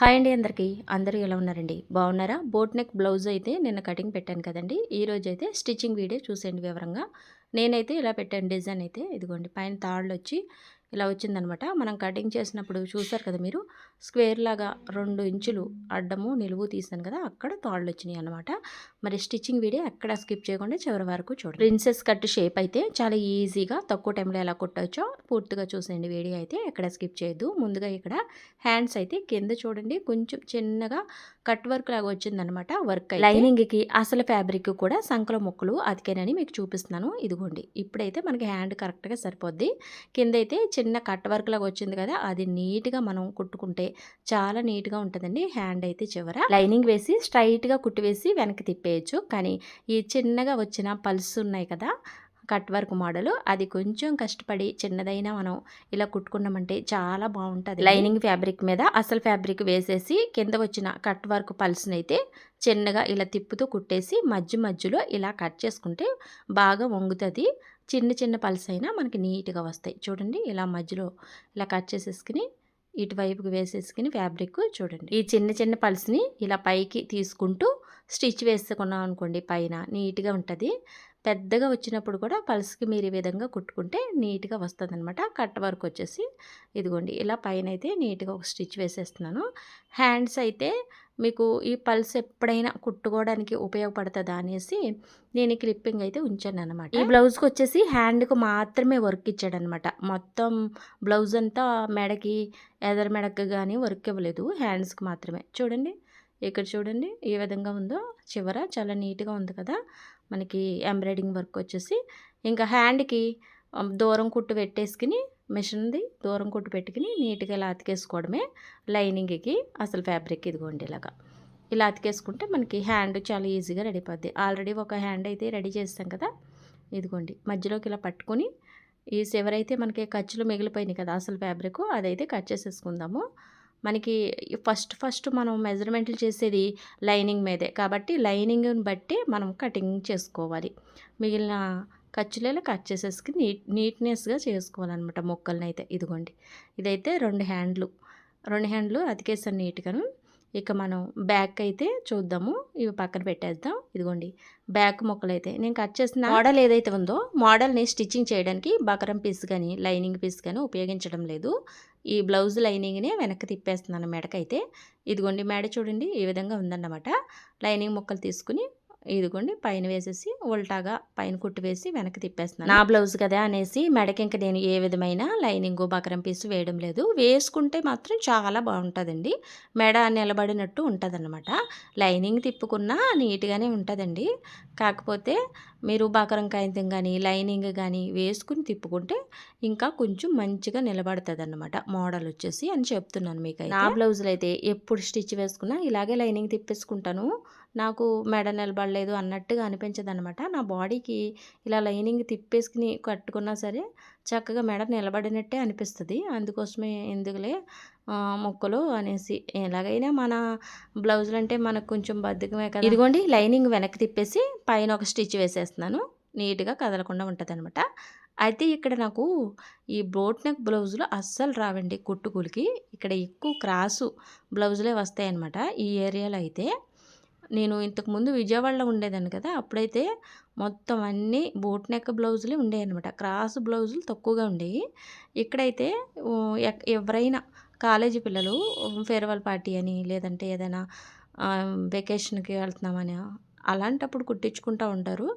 Hi అండి అందరికీ. అందరూ ఎలా ఉన్నారండి? బాగున్నారా? బోట్ నెక్ బ్లౌజ్ అయితే నిన్న కటింగ్ పెట్టాను కదండి. ఈ అయితే స్టిచ్చింగ్ వీడియో చూసేయండి వివరంగా. నేనైతే ఇలా పెట్టాను డిజైన్ అయితే. ఇదిగోండి పైన తాళ్ళు వచ్చి ఇలా వచ్చిందనమాట. మనం కటింగ్ చేసినప్పుడు చూసారు కదా మీరు? స్క్వేర్ లాగా రెండు ఇంచులు అడ్డము నిలువు తీసాను కదా అక్కడ తాళ్ళు వచ్చినాయి అనమాట మరి స్టిచ్చింగ్ వీడియో ఎక్కడ స్కిప్ చేయకుండా చివరి వరకు చూడండి. ప్రిన్సెస్ కట్ షేప్ అయితే చాలా ఈజీగా తక్కువ టైంలో ఎలా కుట్టవచ్చో పూర్తిగా చూసేయండి. వీడియో అయితే ఎక్కడ స్కిప్ చేయొద్దు. ముందుగా ఇక్కడ హ్యాండ్స్ అయితే కింద చూడండి. కొంచెం చిన్నగా కట్ వర్క్ లాగా వచ్చిందనమాట వర్క్ లైనింగ్కి అసలు ఫ్యాబ్రిక్ కూడా సంకల ముక్కలు అతికేనని మీకు చూపిస్తున్నాను. ఇదిగోండి. ఇప్పుడైతే మనకి హ్యాండ్ కరెక్ట్గా సరిపోద్ది. కింద అయితే చిన్న కట్ వర్క్ లాగా వచ్చింది కదా అది నీట్గా మనం కుట్టుకుంటే చాలా నీట్గా ఉంటుందండి. హ్యాండ్ అయితే చివర. లైనింగ్ వేసి స్ట్రైట్గా కుట్టి వేసి వెనక్కి తిప్పేయచ్చు. కానీ ఈ చిన్నగా వచ్చిన పల్స్ ఉన్నాయి కదా కట్ వర్క్ మోడల్ అది కొంచెం కష్టపడి చిన్నదైనా మనం ఇలా కుట్టుకున్నామంటే చాలా బాగుంటుంది. లైనింగ్ ఫ్యాబ్రిక్ మీద అసలు ఫ్యాబ్రిక్ వేసేసి కింద వచ్చిన కట్ వర్క్ పల్స్ని అయితే చిన్నగా ఇలా తిప్పుతూ కుట్టేసి మధ్య మధ్యలో ఇలా కట్ చేసుకుంటే బాగా వంగుతుంది. చిన్న చిన్న పల్స్ అయినా మనకి నీట్గా వస్తాయి. చూడండి ఇలా మధ్యలో ఇలా కట్ చేసేసుకుని ఇటువైపుకి వేసేసుకుని ఫ్యాబ్రిక్ చూడండి. ఈ చిన్న చిన్న పల్స్ని ఇలా పైకి తీసుకుంటూ స్టిచ్ వేసుకున్నాం అనుకోండి పైన నీట్గా ఉంటుంది. పెద్దగా వచ్చినప్పుడు కూడా పల్స్కి మీరు ఈ విధంగా కుట్టుకుంటే నీట్గా వస్తుంది అనమాట కట్ వర్క్ వచ్చేసి ఇదిగోండి ఇలా పైన అయితే నీట్గా ఒక స్టిచ్ వేసేస్తున్నాను. హ్యాండ్స్ అయితే మీకు ఈ పల్స్ ఎప్పుడైనా కుట్టుకోవడానికి ఉపయోగపడుతుందా అనేసి నేను ఈ క్లిప్పింగ్ అయితే ఉంచాను అనమాట ఈ బ్లౌజ్కి వచ్చేసి హ్యాండ్కి మాత్రమే వర్క్ ఇచ్చాడనమాట మొత్తం బ్లౌజ్ అంతా మెడకి ఎదర్ మెడకి కానీ వర్క్ ఇవ్వలేదు. హ్యాండ్స్కి మాత్రమే. చూడండి. ఇక్కడ చూడండి. ఏ విధంగా ఉందో చివర చాలా నీట్గా ఉంది కదా. మనకి ఎంబ్రాయిడింగ్ వర్క్ వచ్చేసి. ఇంకా హ్యాండ్కి దూరం కుట్టు పెట్టేసుకుని మిషన్ది దూరం కుట్టు పెట్టుకుని నీట్గా ఇలా అతికేసుకోవడమే లైనింగ్కి అసలు ఫ్యాబ్రిక్ ఇదిగోండి ఇలాగా. ఇలా అతికేసుకుంటే మనకి హ్యాండ్ చాలా ఈజీగా రెడీ అవుద్ది ఆల్రెడీ ఒక హ్యాండ్ అయితే రెడీ చేస్తాం కదా ఇదిగోండి. మధ్యలోకి ఇలా పట్టుకొని ఈ చివరైతే మనకి ఖర్చులు మిగిలిపోయినాయి కదా అసలు ఫ్యాబ్రిక్ అదైతే కట్ చేసేసుకుందాము. మనకి ఫస్ట్ ఫస్ట్ మనం మెజర్మెంట్లు చేసేది లైనింగ్ మీదే కాబట్టి లైనింగ్ని బట్టి మనం కటింగ్ చేసుకోవాలి. మిగిలిన కచ్చులలో కట్ చేసేసుకుని నీట్ నీట్నెస్గా చేసుకోవాలన్నమాట మొక్కల్ని అయితే ఇదిగోండి. ఇదైతే రెండు హ్యాండ్లు. రెండు హ్యాండ్లు అతికేసాను నీట్గాను. ఇక మనం బ్యాక్ అయితే చూద్దాము. ఇవి పక్కన పెట్టేద్దాం. ఇదిగోండి. బ్యాక్ మొక్కలు అయితే నేను కట్ చేసిన మోడల్ ఏదైతే ఉందో మోడల్ని స్టిచ్చింగ్ చేయడానికి బకరం పీస్ కానీ లైనింగ్ పీస్ కానీ ఉపయోగించడం లేదు. ఈ బ్లౌజ్ లైనింగ్నే వెనక్కి తిప్పేస్తున్నాను మెడకైతే. ఇదిగోండి మెడ చూడండి. ఈ విధంగా ఉందన్నమాట. లైనింగ్ ముక్కలు తీసుకుని ఇదిగోండి పైన వేసేసి ఉల్టాగా పైన కుట్టు వేసి వెనక్కి తిప్పేస్తున్నాను. నా బ్లౌజ్ కదా అనేసి మెడకి ఇంకా నేను ఏ విధమైన లైనింగ్ బకరం పీస్ వేయడం లేదు. వేసుకుంటే మాత్రం చాలా బాగుంటుందండి. మెడ నిలబడినట్టు ఉంటుందన్నమాట. లైనింగ్ తిప్పుకున్నా నీట్గానే ఉంటుందండి. కాకపోతే మీరు బకరం కాగితం కానీ లైనింగ్ కానీ వేసుకుని తిప్పుకుంటే ఇంకా కొంచెం మంచిగా నిలబడుతుంది అన్నమాట మోడల్ వచ్చేసి అని చెప్తున్నాను మీకు నా బ్లౌజులు అయితే ఎప్పుడు స్టిచ్ వేసుకున్నా ఇలాగే లైనింగ్ తిప్పేసుకుంటాను. నాకు మెడ నిలబడలేదు అన్నట్టుగా అనిపించదు అనమాట నా బాడీకి ఇలా లైనింగ్ తిప్పేసుకుని కట్టుకున్నా సరే చక్కగా మెడ నిలబడినట్టే అనిపిస్తుంది. అందుకోసమే ఎందుకులే మొక్కలు అనేసి ఎలాగైనా మన బ్లౌజులు అంటే మనకు కొంచెం బద్దకమే కదా. ఇదిగోండి లైనింగ్ వెనక్కి తిప్పేసి పైన ఒక స్టిచ్ వేసేస్తున్నాను. నీట్గా కదలకుండా ఉంటుంది అనమాట అయితే ఇక్కడ నాకు ఈ బోట్ నెక్ బ్లౌజులు అస్సలు రావండి కుట్టుకులకి. ఇక్కడ ఎక్కువ క్రాసు బ్లౌజులే వస్తాయి అనమాట ఈ ఏరియాలో అయితే. నేను ఇంతకుముందు విజయవాడలో ఉండేదాన్ని కదా అప్పుడైతే మొత్తం అన్నీ బోట్ నెక్ బ్లౌజులే ఉండేవి అనమాట క్రాస్ బ్లౌజులు తక్కువగా ఉండేవి. ఇక్కడైతే ఎవరైనా కాలేజీ పిల్లలు ఫేర్వెల్ పార్టీ అని లేదంటే ఏదైనా వెకేషన్కి వెళ్తున్నామని అలాంటప్పుడు కుట్టించుకుంటూ ఉంటారు.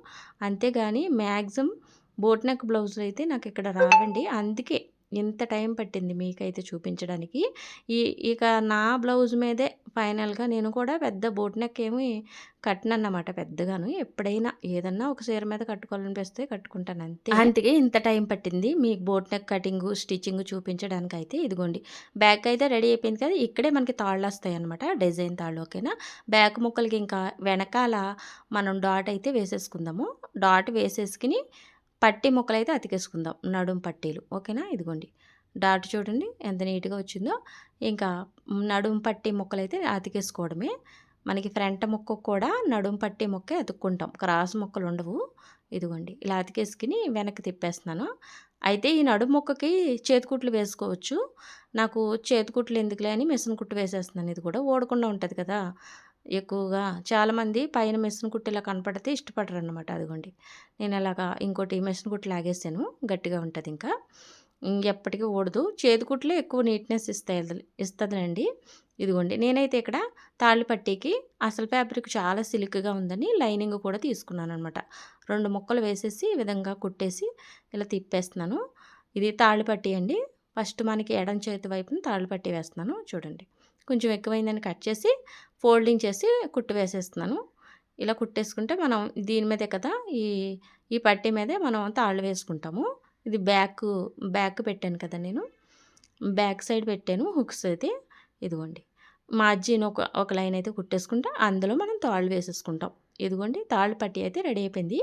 అంతేగాని మ్యాక్సిమం బోట్ నెక్ బ్లౌజులు అయితే నాకు ఇక్కడ రావండి. అందుకే ఎంత టైం పట్టింది మీకైతే చూపించడానికి? ఈ ఇక నా బ్లౌజ్ మీదే ఫైనల్గా నేను కూడా పెద్ద బోట్ నెక్ ఏమి కట్టనన్నమాట పెద్దగాను. ఎప్పుడైనా ఏదన్నా ఒక చీర మీద కట్టుకోవాలనిపిస్తే కట్టుకుంటాను అంతే. అందుకే ఇంత టైం పట్టింది మీకు బోట్ నెక్ కటింగ్ స్టిచ్చింగ్ చూపించడానికి అయితే ఇదిగోండి. బ్యాక్ అయితే రెడీ అయిపోయింది కదా ఇక్కడే మనకి తాళ్ళు వస్తాయి అనమాట డిజైన్ తాళ్ళు ఓకేనా? బ్యాక్ ముక్కలకి ఇంకా వెనకాల మనం డాట్ అయితే వేసేసుకుందాము. డాట్ వేసేసుకుని పట్టి ముక్కలైతే అతికేసుకుందాం. నడుం పట్టీలు. ఓకేనా? ఇదిగోండి. డాట్ చూడండి ఎంత నీట్గా వచ్చిందో. ఇంకా నడుం పట్టి ముక్కలైతే అతికేసుకోవడమే. మనకి ఫ్రంట్ ముక్క కూడా నడుం పట్టి ముక్క అతుక్కుంటాం. క్రాస్ ముక్కలు ఉండవు. ఇదిగోండి. ఇలా అతికేసుకుని వెనక్కి తిప్పేస్తున్నాను. అయితే ఈ నడుము ముక్కకి చేతికుట్లు వేసుకోవచ్చు. నాకు చేతికుట్లు ఎందుకులే అని మిషన్ కుట్టు వేసేస్తున్నాను. ఇది కూడా ఓడకుండా ఉంటుంది కదా. ఎక్కువగా చాలామంది పైన మిషన్ కుట్టేలా ఇలా కనపడితే ఇష్టపడరు అనమాట అదిగోండి. నేను అలాగా ఇంకోటి మిషన్ కుట్టు లాగేసాను గట్టిగా ఉంటుంది ఇంకా. ఎప్పటికీ ఓడదు చేతికుట్లే ఎక్కువ నీట్నెస్ ఇస్తాయి ఇస్తుందండి ఇదిగోండి. నేనైతే ఇక్కడ తాళ్ళు పట్టీకి అసలు ఫ్యాబ్రిక్ చాలా సిల్క్గా ఉందని లైనింగ్ కూడా తీసుకున్నాను అనమాట రెండు ముక్కలు వేసేసి ఈ విధంగా కుట్టేసి ఇలా తిప్పేస్తున్నాను. ఇది తాళ్ళు పట్టీ అండి. ఫస్ట్ మనకి ఎడం చేతి వైపున తాళ్ళు పట్టి వేస్తున్నాను. చూడండి. కొంచెం ఎక్కువైందని కట్ చేసి ఫోల్డింగ్ చేసి కుట్టు వేసేస్తున్నాను. ఇలా కుట్టేసుకుంటే మనం దీని మీదే కదా ఈ ఈ పట్టీ మీదే మనం తాళ్ళు వేసుకుంటాము. ఇది బ్యాక్ బ్యాక్ పెట్టాను కదా నేను. బ్యాక్ సైడ్ పెట్టాను హుక్స్ అయితే. ఇదిగోండి. మార్జిన్ ఒక ఒక లైన్ అయితే కుట్టేసుకుంటే అందులో మనం తాళ్ళు వేసేసుకుంటాం. ఇదిగోండి. తాళ్ళు పట్టి అయితే రెడీ అయిపోయింది.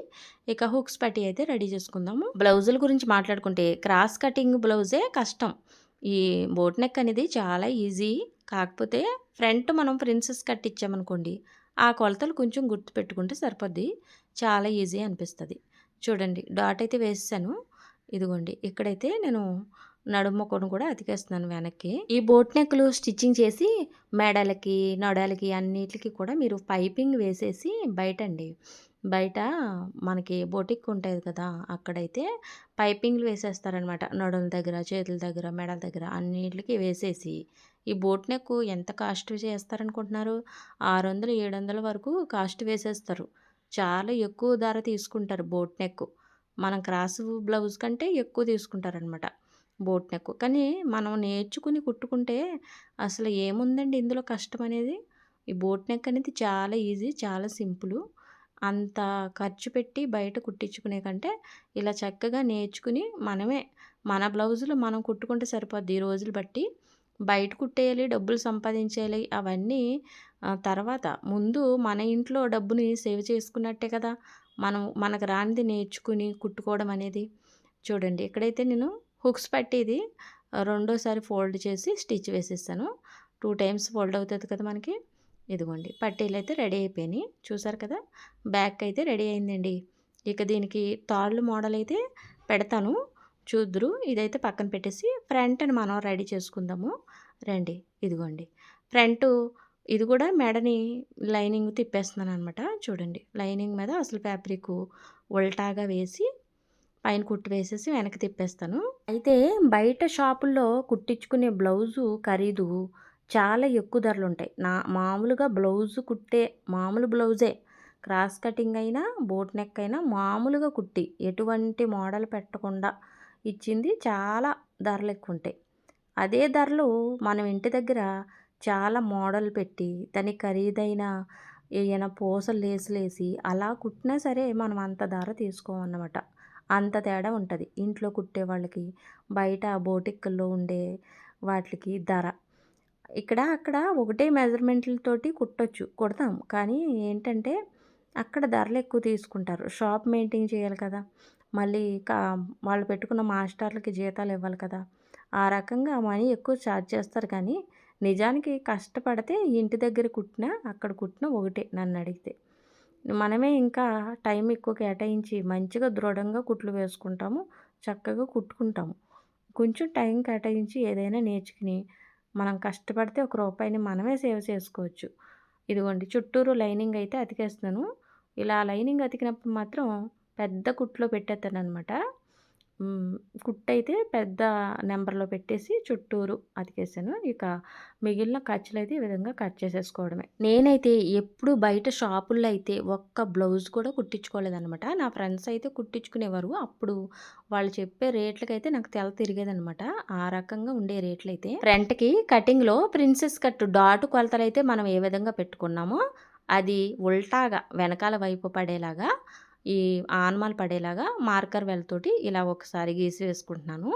ఇక హుక్స్ పట్టి అయితే రెడీ చేసుకుందాము. బ్లౌజుల గురించి మాట్లాడుకుంటే క్రాస్ కటింగ్ బ్లౌజే కష్టం. ఈ బోట్ నెక్ అనేది చాలా ఈజీ. కాకపోతే ఫ్రంట్ మనం ప్రిన్సెస్ కట్ ఇచ్చామనుకోండి ఆ కొలతలు కొంచెం గుర్తుపెట్టుకుంటే సరిపోద్ది. చాలా ఈజీ అనిపిస్తుంది. చూడండి డాట్ అయితే వేసాను ఇదిగోండి ఇక్కడైతే నేను నడుము కొను కూడా అతికేస్తున్నాను వెనక్కి. ఈ బోట్ నెక్లు స్టిచ్చింగ్ చేసి మెడలకి నడాలకి అన్నిటికి కూడా మీరు పైపింగ్ వేసేసి బయట అండి బయట మనకి బోటిక్ ఉంటుంది కదా అక్కడైతే పైపింగ్లు వేసేస్తారనమాట. నడుల దగ్గర చేతుల దగ్గర మెడల దగ్గర అన్నిటికి వేసేసి. ఈ బోట్ నెక్ ఎంత కాస్ట్ చేస్తారనుకుంటున్నారు? ఆరు వందలు ఏడు వందల వరకు కాస్ట్ వేసేస్తారు. చాలా ఎక్కువ ధర తీసుకుంటారు బోట్ నెక్ మనం క్రాస్ బ్లౌజ్ కంటే ఎక్కువ తీసుకుంటారనమాట బోట్ నెక్ కానీ మనం నేర్చుకుని కుట్టుకుంటే అసలు ఏముందండి ఇందులో కష్టం అనేది? ఈ బోట్ నెక్ అనేది చాలా ఈజీ చాలా సింపుల్. అంత ఖర్చు పెట్టి బయట కుట్టించుకునే కంటే ఇలా చక్కగా నేర్చుకుని మనమే మన బ్లౌజులు మనం కుట్టుకుంటే సరిపోద్ది ఈ రోజులు బట్టి. బయట కుట్టేయాలి డబ్బులు సంపాదించేయాలి అవన్నీ తర్వాత ముందు మన ఇంట్లో డబ్బుని సేవ్ చేసుకున్నట్టే కదా మనం మనకు రానిది నేర్చుకుని కుట్టుకోవడం అనేది. చూడండి ఇక్కడైతే నేను హుక్స్ పట్టేది రెండోసారి ఫోల్డ్ చేసి స్టిచ్ వేసేస్తాను. టూ టైమ్స్ ఫోల్డ్ అవుతుంది కదా మనకి. ఇదిగోండి పట్టీలు అయితే రెడీ అయిపోయినాయి. చూసారు కదా బ్యాక్ అయితే రెడీ అయిందండి. ఇక దీనికి తాళ్ళు మోడల్ అయితే పెడతాను. చూద్దరు. ఇదైతే పక్కన పెట్టేసి ఫ్రంట్ అని మనం రెడీ చేసుకుందాము. రండి ఇదిగోండి. ఫ్రంట్ ఇది కూడా మెడని లైనింగ్ తిప్పేస్తున్నాను అనమాట చూడండి లైనింగ్ మీద అసలు ఫ్యాబ్రిక్ ఉల్టాగా వేసి పైన కుట్టు వేసేసి వెనక్కి తిప్పేస్తాను. అయితే బయట షాపుల్లో కుట్టించుకునే బ్లౌజు ఖరీదు చాలా ఎక్కువ ధరలు ఉంటాయి. నా మామూలుగా బ్లౌజు కుట్టే మామూలు బ్లౌజే. క్రాస్ కటింగ్ అయినా బోట్ నెక్ అయినా మామూలుగా కుట్టి ఎటువంటి మోడల్ పెట్టకుండా ఇచ్చింది చాలా ధరలు ఎక్కువ ఉంటాయి అదే ధరలు మనం ఇంటి దగ్గర చాలా మోడల్ పెట్టి దానికి ఖరీదైన ఏమైనా పూసలు లేసులేసి అలా కుట్టినా సరే మనం అంత ధర తీసుకోమన్నమాట. అంత తేడా ఉంటుంది. ఇంట్లో కుట్టే వాళ్ళకి బయట బోటిక్కల్లో ఉండే వాటికి ధర. ఇక్కడ అక్కడ ఒకటే మెజర్మెంట్లతోటి కుట్టొచ్చు కుడతాం. కానీ ఏంటంటే అక్కడ ధరలు ఎక్కువ తీసుకుంటారు. షాప్ మెయింటైన్ చేయాలి కదా. మళ్ళీ కా వాళ్ళు పెట్టుకున్న మాస్టర్లకి జీతాలు ఇవ్వాలి కదా. ఆ రకంగా మనీ ఎక్కువ ఛార్జ్ చేస్తారు కానీ నిజానికి కష్టపడితే ఇంటి దగ్గర కుట్టినా అక్కడ కుట్టినా ఒకటే నన్ను అడిగితే. మనమే ఇంకా టైం ఎక్కువ కేటాయించి మంచిగా దృఢంగా కుట్లు వేసుకుంటాము చక్కగా కుట్టుకుంటాము. కొంచెం టైం కేటాయించి ఏదైనా నేర్చుకుని మనం కష్టపడితే ఒక రూపాయిని మనమే సేవ్ చేసుకోవచ్చు. ఇదిగోండి చుట్టూరు లైనింగ్ అయితే అతికేస్తున్నాను. ఇలా లైనింగ్ అతికినప్పుడు మాత్రం పెద్ద కుట్లో పెట్టేస్తాను అనమాట కుట్టు అయితే పెద్ద నెంబర్లో పెట్టేసి చుట్టూరు అతికేసాను. ఇక మిగిలిన ఖర్చులు అయితే ఈ విధంగా కట్ చేసేసుకోవడమే. నేనైతే ఎప్పుడు బయట షాపుల్లో అయితే ఒక్క బ్లౌజ్ కూడా కుట్టించుకోలేదనమాట. నా ఫ్రెండ్స్ అయితే కుట్టించుకునేవారు. అప్పుడు వాళ్ళు చెప్పే రేట్లకైతే నాకు తెల తిరిగేదనమాట. ఆ రకంగా ఉండే రేట్లు అయితే ఫ్రంట్కి కటింగ్లో ప్రిన్సెస్ కట్ డాట్ కొలతలు అయితే మనం ఏ విధంగా పెట్టుకున్నామో అది ఉల్టాగా వెనకాల వైపు పడేలాగా ఈ ఆనమాలు పడేలాగా మార్కర్ వెళ్తోటి ఇలా ఒకసారి గీసి వేసుకుంటున్నాను.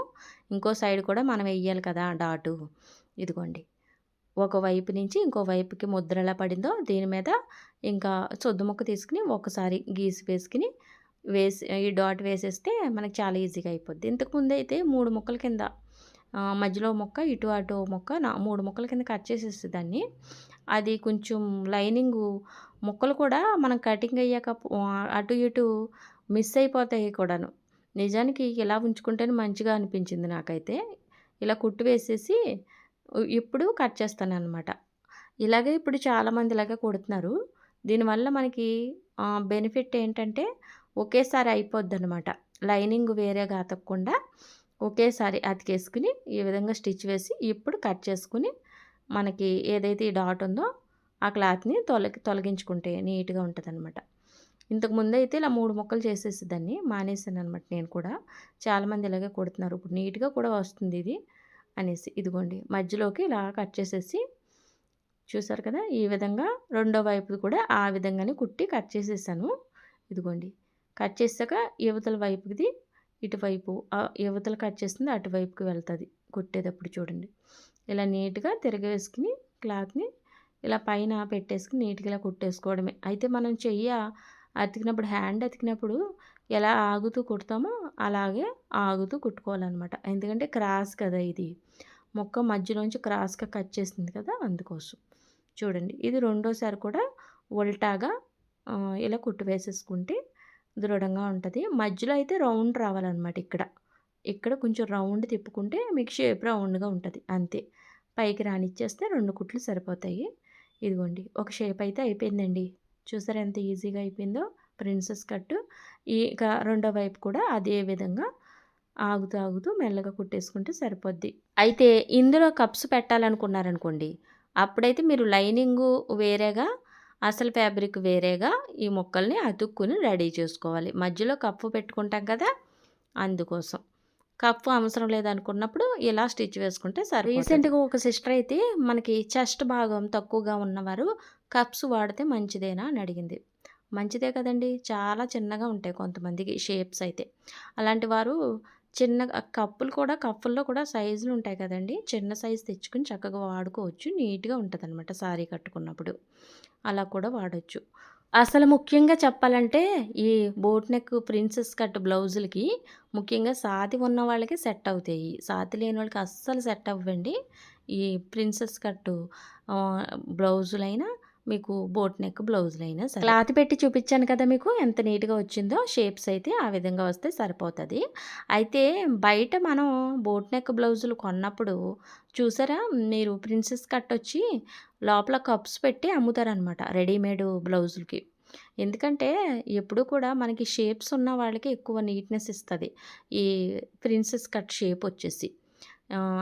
ఇంకో సైడ్ కూడా మనం వెయ్యాలి కదా డాటు. ఇదిగోండి. ఒక వైపు నుంచి ఇంకో వైపుకి ముద్ర ఎలా పడిందో దీని మీద ఇంకా సొద్దు ముక్క తీసుకుని ఒకసారి గీసి వేసుకుని వేసి ఈ డాట్ వేసేస్తే మనకి చాలా ఈజీగా అయిపోద్ది. ఇంతకుముందు అయితే మూడు ముక్కల కింద మధ్యలో ముక్క ఇటు అటు ముక్క నా మూడు మొక్కల కింద కట్ చేసేసి దాన్ని. అది కొంచెం లైనింగు ముక్కలు కూడా మనం కటింగ్ అయ్యాక అటు ఇటు మిస్ అయిపోతాయి కూడాను. నిజానికి ఇలా ఉంచుకుంటేనే మంచిగా అనిపించింది నాకైతే. ఇలా కుట్టు వేసేసి ఇప్పుడు కట్ చేస్తాను అనమాట ఇలాగే ఇప్పుడు చాలామంది ఇలాగే కుడుతున్నారు. దీనివల్ల మనకి బెనిఫిట్ ఏంటంటే ఒకేసారి అయిపోద్ది అనమాట లైనింగ్ వేరే కాతకుండా ఒకేసారి అతికేసుకుని ఈ విధంగా స్టిచ్ వేసి ఇప్పుడు కట్ చేసుకుని మనకి ఏదైతే ఈ డాట్ ఉందో ఆ క్లాత్ని తొలగి తొలగించుకుంటే నీట్గా ఉంటుంది అనమాట ఇంతకు ముందైతే అయితే ఇలా మూడు ముక్కలు చేసేసేదాన్ని మానేసాను అనమాట నేను కూడా. చాలామంది ఇలాగే కొడుతున్నారు. ఇప్పుడు నీట్గా కూడా వస్తుంది ఇది అనేసి. ఇదిగోండి మధ్యలోకి ఇలా కట్ చేసేసి చూసారు కదా ఈ విధంగా రెండో వైపు కూడా ఆ విధంగానే కుట్టి కట్ చేసేసాను. ఇదిగోండి కట్ చేసాక యువతల వైపుది ఇటువైపు యువతలు కట్ చేస్తుంది అటువైపుకి వెళ్తుంది కుట్టేటప్పుడు చూడండి. ఇలా నీట్గా తిరగవేసుకుని క్లాత్ని ఇలా పైన పెట్టేసుకుని నీట్గా ఇలా కుట్టేసుకోవడమే. అయితే మనం చెయ్య అతికినప్పుడు హ్యాండ్ అతికినప్పుడు ఎలా ఆగుతూ కుడతామో అలాగే ఆగుతూ కుట్టుకోవాలన్నమాట. ఎందుకంటే క్రాస్ కదా ఇది. మొక్క మధ్యలోంచి క్రాస్గా కట్ చేస్తుంది కదా అందుకోసం. చూడండి ఇది రెండోసారి కూడా ఉల్టాగా ఇలా కుట్టు వేసేసుకుంటే దృఢంగా ఉంటుంది. మధ్యలో అయితే రౌండ్ రావాలన్నమాట ఇక్కడ. ఇక్కడ కొంచెం రౌండ్ తిప్పుకుంటే మీకు షేప్ రౌండ్గా ఉంటుంది. అంతే. పైకి రానిచ్చేస్తే రెండు కుట్లు సరిపోతాయి. ఇదిగోండి. ఒక షేప్ అయితే అయిపోయిందండి. చూసారా ఎంత ఈజీగా అయిపోయిందో? ప్రిన్సెస్ కట్టు. ఈ ఇక రెండో వైపు కూడా అదే విధంగా ఆగుతూ ఆగుతూ మెల్లగా కుట్టేసుకుంటే సరిపోద్ది. అయితే ఇందులో కప్స్ పెట్టాలనుకున్నారనుకోండి అప్పుడైతే మీరు లైనింగు వేరేగా అసలు ఫ్యాబ్రిక్ వేరేగా ఈ ముక్కల్ని అతుక్కుని రెడీ చేసుకోవాలి. మధ్యలో కప్పు పెట్టుకుంటాం కదా అందుకోసం. కప్పు అవసరం లేదనుకున్నప్పుడు ఇలా స్టిచ్ వేసుకుంటే సరే రీసెంట్గా ఒక సిస్టర్ అయితే మనకి చెస్ట్ భాగం తక్కువగా ఉన్నవారు కప్స్ వాడితే మంచిదేనా అని అడిగింది. మంచిదే కదండి చాలా చిన్నగా ఉంటాయి కొంతమందికి షేప్స్ అయితే. అలాంటి వారు చిన్న కప్పులు కూడా కప్పుల్లో కూడా సైజులు ఉంటాయి కదండి. చిన్న సైజు తెచ్చుకుని చక్కగా వాడుకోవచ్చు. నీట్గా ఉంటుంది అనమాట శారీ కట్టుకున్నప్పుడు. అలా కూడా వాడచ్చు. అసలు ముఖ్యంగా చెప్పాలంటే ఈ బోట్ నెక్ ప్రిన్సెస్ కట్ బ్లౌజులకి ముఖ్యంగా సాతి ఉన్న వాళ్ళకి సెట్ అవుతాయి. సాతి లేని వాళ్ళకి అస్సలు సెట్ అవ్వండి. ఈ ప్రిన్సెస్ కట్టు బ్లౌజులైనా మీకు బోట్ నెక్ బ్లౌజులైనా సరే. క్లాత్ పెట్టి చూపించాను కదా మీకు ఎంత నీట్గా వచ్చిందో షేప్స్ అయితే ఆ విధంగా వస్తే సరిపోతుంది. అయితే బయట మనం బోట్ నెక్ బ్లౌజులు కొన్నప్పుడు చూసారా? మీరు ప్రిన్సెస్ కట్ వచ్చి లోపల కప్స్ పెట్టి అమ్ముతారనమాట రెడీమేడ్ బ్లౌజులకి. ఎందుకంటే ఎప్పుడు కూడా మనకి షేప్స్ ఉన్న వాళ్ళకి ఎక్కువ నీట్నెస్ ఇస్తుంది ఈ ప్రిన్సెస్ కట్ షేప్ వచ్చేసి.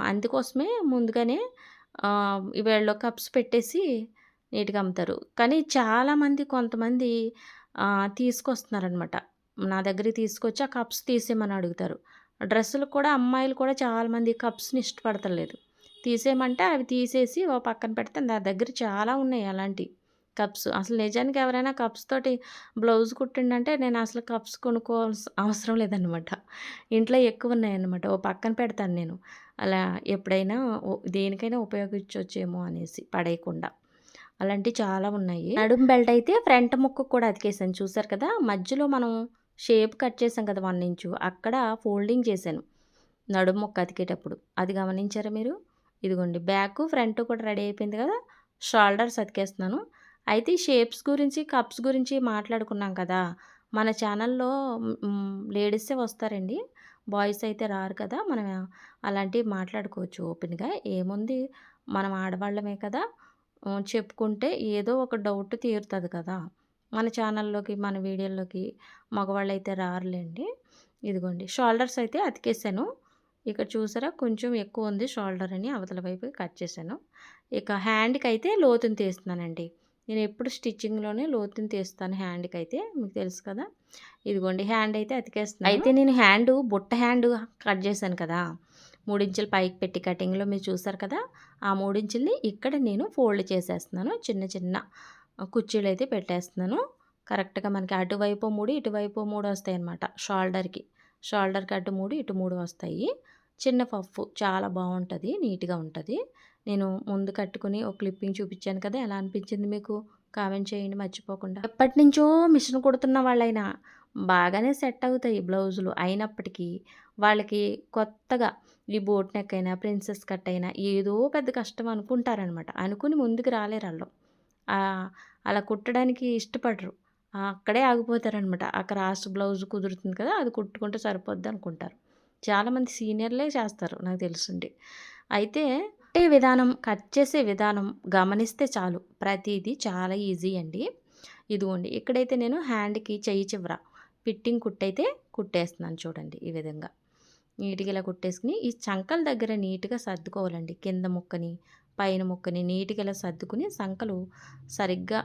అందుకోసమే ముందుగానే ఆ, వీళ్ళు కప్స్ పెట్టేసి నీట్గా అమ్ముతారు. కానీ చాలామంది కొంతమంది తీసుకొస్తున్నారనమాట. నా దగ్గరికి తీసుకొచ్చి ఆ కప్స్ తీసేయమని అడుగుతారు. డ్రెస్సులు కూడా అమ్మాయిలు కూడా చాలామంది కప్స్ని ఇష్టపడతలేదు తీసేయమంటే అవి తీసేసి ఓ పక్కన పెడితే నా దగ్గర చాలా ఉన్నాయి అలాంటి కప్స్. అసలు నిజానికి ఎవరైనా కప్స్ తోటి బ్లౌజ్ కుట్టిండంటే నేను అసలు కప్స్ కొనుక్కోవాల్సిన అవసరం లేదనమాట. ఇంట్లో ఎక్కువ ఉన్నాయన్నమాట. ఓ పక్కన పెడతాను నేను. అలా ఎప్పుడైనా దేనికైనా ఉపయోగించవచ్చేమో అనేసి పడేయకుండా. అలాంటివి చాలా ఉన్నాయి. నడుము బెల్ట్ అయితే ఫ్రంట్ ముక్కు కూడా అతికేసాను. చూసారు కదా? మధ్యలో మనం షేప్ కట్ చేసాం కదా వన్ ఇంచు అక్కడ ఫోల్డింగ్ చేశాను నడుము ముక్క అతికేటప్పుడు. అది గమనించారా మీరు? ఇదిగోండి బ్యాక్ ఫ్రంట్ కూడా రెడీ అయిపోయింది కదా? షోల్డర్స్ అతికేస్తున్నాను. అయితే ఈ షేప్స్ గురించి కప్స్ గురించి మాట్లాడుకున్నాం కదా? మన ఛానల్లో లేడీసే వస్తారండి. బాయ్స్ అయితే రారు కదా? మనం అలాంటివి మాట్లాడుకోవచ్చు ఓపెన్గా. ఏముంది? మనం ఆడవాళ్ళమే కదా? చెప్పుకుంటే ఏదో ఒక డౌట్ తీరుతుంది కదా. మన ఛానల్లోకి మన వీడియోల్లోకి మగవాళ్ళు అయితే రారులేండి. ఇదిగోండి షోల్డర్స్ అయితే అతికేసాను ఇక్కడ చూసారా కొంచెం ఎక్కువ ఉంది షోల్డర్ అని అవతల వైపు కట్ చేశాను. ఇక హ్యాండ్కి అయితే లోతుని తీస్తున్నానండి. నేను ఎప్పుడు స్టిచ్చింగ్లోనే లోతుని తీస్తాను హ్యాండ్కి అయితే మీకు తెలుసు కదా. ఇదిగోండి హ్యాండ్ అయితే అతికేస్తాను అయితే నేను హ్యాండ్ బుట్ట హ్యాండ్ కట్ చేశాను కదా. మూడించులు పైకి పెట్టి కటింగ్లో మీరు చూసారు కదా ఆ మూడించుల్ని ఇక్కడ నేను ఫోల్డ్ చేసేస్తున్నాను చిన్న చిన్న కుర్చీలు అయితే పెట్టేస్తున్నాను. కరెక్ట్గా మనకి అటువైపు మూడు ఇటువైపు మూడు వస్తాయి అన్నమాట షోల్డర్కి. షోల్డర్కి అటు మూడు ఇటు మూడు వస్తాయి. చిన్న పఫ్ చాలా బాగుంటుంది నీట్గా ఉంటుంది. నేను ముందు కట్టుకుని ఒక క్లిప్పింగ్ చూపించాను కదా ఎలా అనిపించింది మీకు? కామెంట్ చేయండి మర్చిపోకుండా. ఎప్పటి నుంచో మిషన్ కుడుతున్న వాళ్ళైనా బాగానే సెట్ అవుతాయి బ్లౌజులు అయినప్పటికీ వాళ్ళకి కొత్తగా ఈ బోట్ నెక్ అయినా ప్రిన్సెస్ కట్ అయినా ఏదో పెద్ద కష్టం అనుకుంటారనమాట. అనుకుని ముందుకు రాలేరు వాళ్ళు. అలా కుట్టడానికి ఇష్టపడరు. అక్కడే ఆగిపోతారనమాట. ఆ క్రాస్ బ్లౌజ్ కుదురుతుంది కదా అది కుట్టుకుంటే సరిపోద్ది అనుకుంటారు. చాలామంది సీనియర్లే చేస్తారు నాకు తెలుసుండి. అయితే కట్టే విధానం కట్ చేసే విధానం గమనిస్తే చాలు. ప్రతిదీ చాలా ఈజీ అండి. ఇదిగోండి ఇక్కడైతే నేను హ్యాండ్కి చెయ్యి చివర ఫిట్టింగ్ కుట్టయితే కుట్టేస్తున్నాను చూడండి ఈ విధంగా. నీట్గా ఇలా కుట్టేసుకుని ఈ చంకల దగ్గర నీట్గా సర్దుకోవాలండి. కింద ముక్కని పైన ముక్కని నీట్గా ఇలా సర్దుకుని సంకలు సరిగ్గా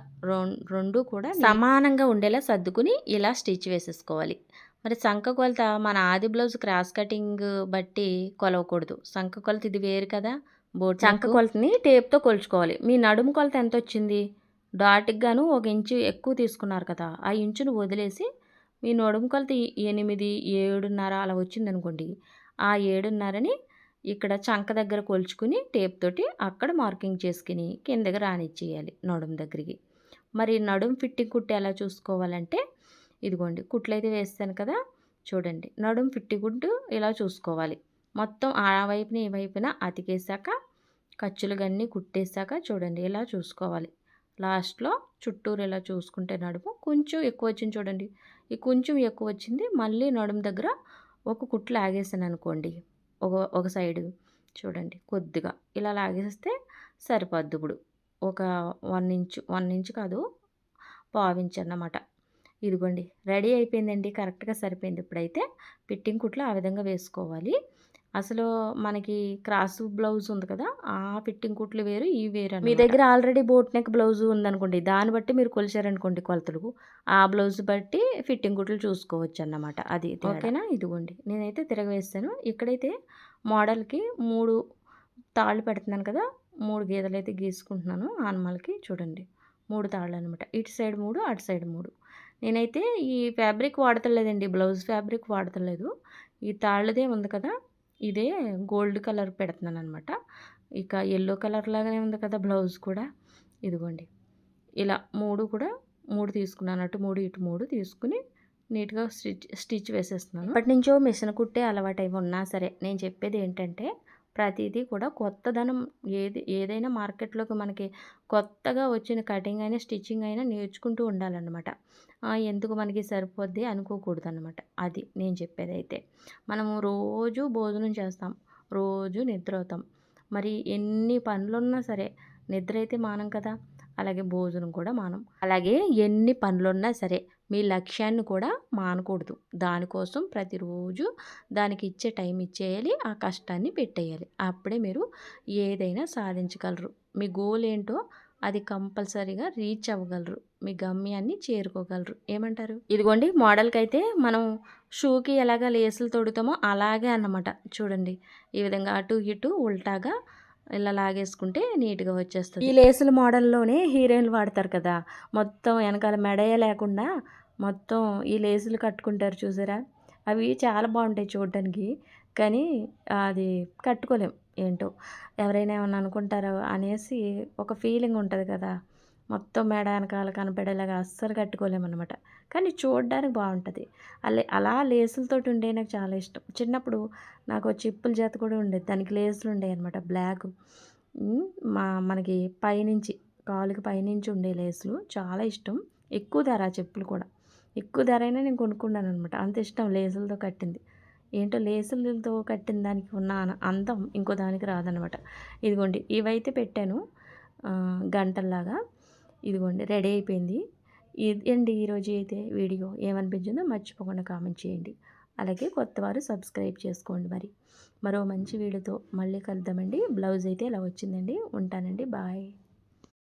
రెండు కూడా సమానంగా ఉండేలా సర్దుకుని ఇలా స్టిచ్ వేసేసుకోవాలి. మరి సంక కొలత మన ఆది బ్లౌజ్ క్రాస్ కటింగ్ బట్టి కొలవకూడదు. సంక కొలత ఇది వేరు కదా బోట్ సంక కొలతని టేప్తో కొలుచుకోవాలి. మీ నడుము కొలత ఎంత వచ్చింది డాట్కి గాను ఒక ఇంచు ఎక్కువ తీసుకున్నారు కదా ఆ ఇంచును వదిలేసి మీ నడుము కొలత ఎనిమిది ఏడున్నర అలా వచ్చిందనుకోండి. ఆ ఏడున్నరని ఇక్కడ చంక దగ్గర కొలుచుకుని టేప్ తోటి అక్కడ మార్కింగ్ చేసుకుని కిందకి రానిచ్చేయాలి నడుము దగ్గరికి. మరి నడుము ఫిట్టింగ్ కుట్టి ఎలా చూసుకోవాలంటే ఇదిగోండి కుట్లు అయితే వేస్తాను కదా చూడండి నడుము ఫిట్టి గుడ్డు ఇలా చూసుకోవాలి. మొత్తం ఆ వైపున ఈ వైపున అతికేసాక ఖర్చులు గన్నీ కుట్టేశాక చూడండి ఇలా చూసుకోవాలి. లాస్ట్లో చుట్టూరు ఇలా చూసుకుంటే నడుము కొంచెం ఎక్కువ వచ్చింది చూడండి. ఈ కొంచెం ఎక్కువ వచ్చింది మళ్ళీ నడుము దగ్గర ఒక కుట్లు లాగేసాను అనుకోండి. ఒక ఒక సైడు చూడండి కొద్దిగా ఇలా లాగేస్తే సరిపోద్ది ఇప్పుడు. ఒక వన్ ఇంచు వన్ ఇంచు కాదు పావించు అన్నమాట. ఇదిగోండి రెడీ అయిపోయిందండి కరెక్ట్గా సరిపోయింది. ఇప్పుడైతే పిట్టింగ్ కుట్లు ఆ విధంగా వేసుకోవాలి. అసలు మనకి క్రాస్ బ్లౌజ్ ఉంది కదా ఆ ఫిట్టింగ్ కుట్లు వేరు ఈ వేరు మీ దగ్గర ఆల్రెడీ బోట్ నెక్ బ్లౌజ్ ఉందనుకోండి దాన్ని బట్టి మీరు కొలిచారనుకోండి కొలతలు. ఆ బ్లౌజ్ బట్టి ఫిట్టింగ్ కుట్లు చూసుకోవచ్చు అన్నమాట. అది ఓకేనా? ఇదిగోండి. నేనైతే తిరగవేస్తాను. ఇక్కడైతే మోడల్కి మూడు తాళ్ళు పెడుతున్నాను కదా మూడు గీతలు అయితే గీసుకుంటున్నాను ఆనమాలకి. చూడండి. మూడు తాళ్ళు అనమాట ఇటు సైడ్ మూడు అటు సైడ్ మూడు. నేనైతే ఈ ఫ్యాబ్రిక్ వాడతలేదండి బ్లౌజ్ ఫ్యాబ్రిక్ వాడతలేదు. ఈ తాళ్ళదే ఉంది కదా ఇదే గోల్డ్ కలర్ పెడుతున్నాను అనమాట ఇక ఎల్లో కలర్ లాగానే ఉంది కదా బ్లౌజ్ కూడా. ఇదిగోండి. ఇలా మూడు కూడా మూడు తీసుకున్నాను. అటు మూడు ఇటు మూడు తీసుకుని నీట్గా స్టిచ్ స్టిచ్ వేసేస్తున్నాను. ఇప్పటి నుంచో మిషన్ కుట్టే అలవాటు అయి ఉన్నా సరే నేను చెప్పేది ఏంటంటే ప్రతిదీ కూడా కొత్తదనం ఏది ఏదైనా మార్కెట్లోకి మనకి కొత్తగా వచ్చిన కటింగ్ అయినా స్టిచ్చింగ్ అయినా నేర్చుకుంటూ ఉండాలన్నమాట. ఎందుకు మనకి సరిపోద్ది అనుకోకూడదు అనమాట అది నేను చెప్పేది అయితే మనము రోజు భోజనం చేస్తాం రోజు నిద్ర అవుతాం. మరి ఎన్ని పనులున్నా సరే నిద్ర అయితే మానం కదా. అలాగే భోజనం కూడా మానం. అలాగే ఎన్ని పనులున్నా సరే మీ లక్ష్యాన్ని కూడా మానకూడదు. దానికోసం ప్రతిరోజు దానికి ఇచ్చే టైం ఇచ్చేయాలి ఆ కష్టాన్ని పెట్టేయాలి. అప్పుడే మీరు ఏదైనా సాధించగలరు. మీ గోల్ ఏంటో అది కంపల్సరీగా రీచ్ అవ్వగలరు. మీ గమ్యాన్ని చేరుకోగలరు. ఏమంటారు? ఇదిగోండి మోడల్కి అయితే మనం షూకి ఎలాగ లేసులు తొడుతామో అలాగే అన్నమాట. చూడండి ఈ విధంగా అటు ఇటు ఉల్టాగా ఇలా లాగేసుకుంటే నీట్గా వచ్చేస్తుంది. ఈ లేసుల మోడల్లోనే హీరోయిన్లు వాడతారు కదా మొత్తం వెనకాల మెడయ లేకుండా మొత్తం ఈ లేసులు కట్టుకుంటారు చూసారా? అవి చాలా బాగుంటాయి చూడడానికి కానీ అది కట్టుకోలేం ఏంటో ఎవరైనా ఏమన్నా అనుకుంటారో అనేసి ఒక ఫీలింగ్ ఉంటుంది కదా. మొత్తం మెడ వెనకాల కనపడేలాగా అస్సలు కట్టుకోలేమన్నమాట. కానీ చూడడానికి బాగుంటుంది అలా అలా లేసులతోటి ఉండే నాకు చాలా ఇష్టం. చిన్నప్పుడు నాకు చిప్పుల చేత కూడా ఉండేది. దానికి లేసులు ఉండేవి అనమాట బ్లాక్ మా మనకి పైనుంచి కాలుకి పైనుంచి ఉండే లేసులు చాలా ఇష్టం. ఎక్కువ ధర చెప్పులు కూడా. ఎక్కువ ధర అయినా నేను కొనుక్కున్నాను అనమాట అంత ఇష్టం లేసులతో కట్టింది. ఏంటో లేసులతో కట్టిన దానికి ఉన్న అందం ఇంకో దానికి రాదనమాట ఇదిగోండి ఇవైతే పెట్టాను. గంటల్లాగా. ఇదిగోండి రెడీ అయిపోయింది. అండి ఈరోజు అయితే వీడియో ఏమనిపించిందో మర్చిపోకుండా కామెంట్ చేయండి. అలాగే కొత్తవారు సబ్స్క్రైబ్ చేసుకోండి మరి. మరో మంచి వీడియోతో మళ్ళీ కలుద్దామండి. బ్లౌజ్ అయితే ఇలా వచ్చిందండి. ఉంటానండి. బాయ్.